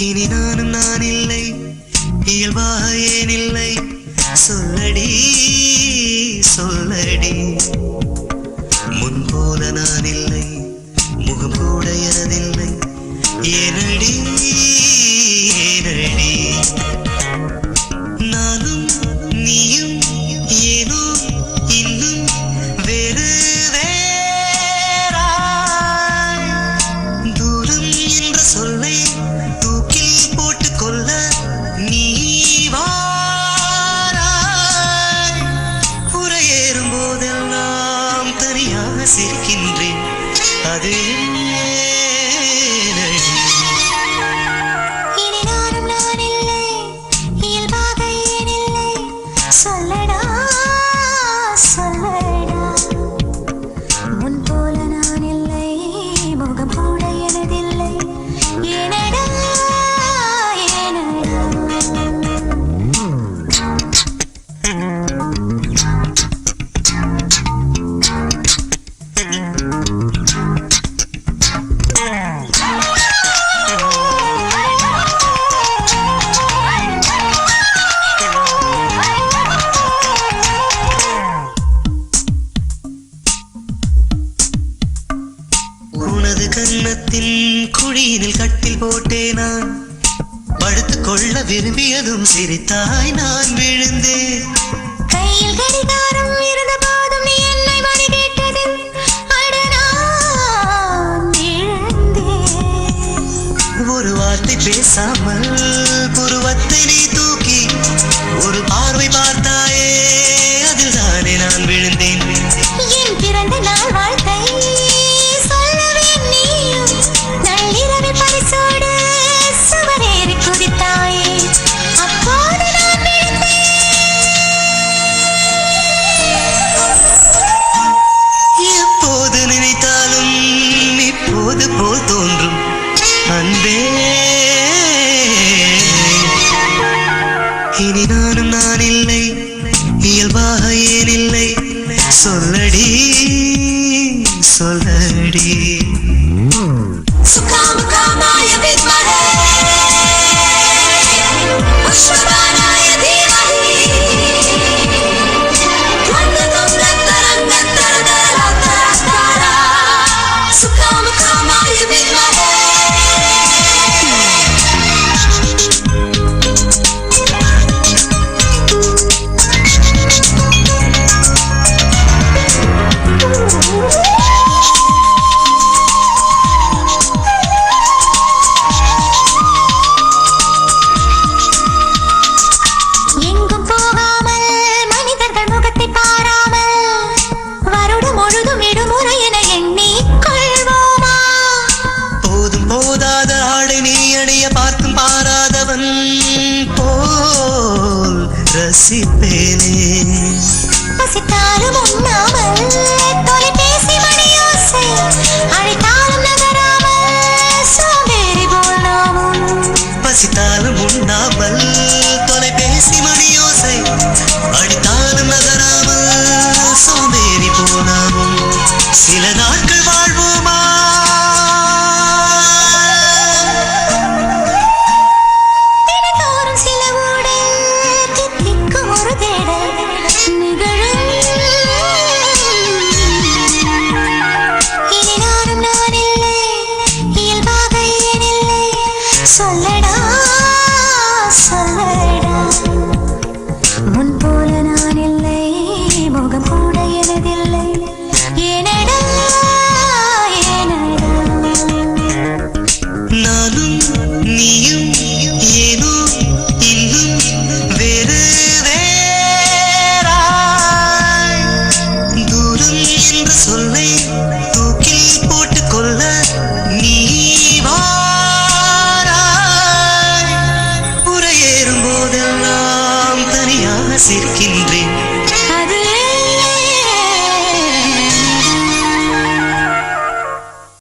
இனி நானும் நான் இல்லை. இயல்பாக ஏனில்லை சொல்லடி. see குழியினில் கட்டில் போட்டேனா? படுத்து கொள்ள விரும்பியதும் சிரித்தாய் நான் விழுந்தேன். கையில் கடிகாரம் இல்லை இயல்பாக ஏன் இல்லை சொல்லடி சொல்லடி. நினைத்தாலும் உண்ணாமல் prazer que lhe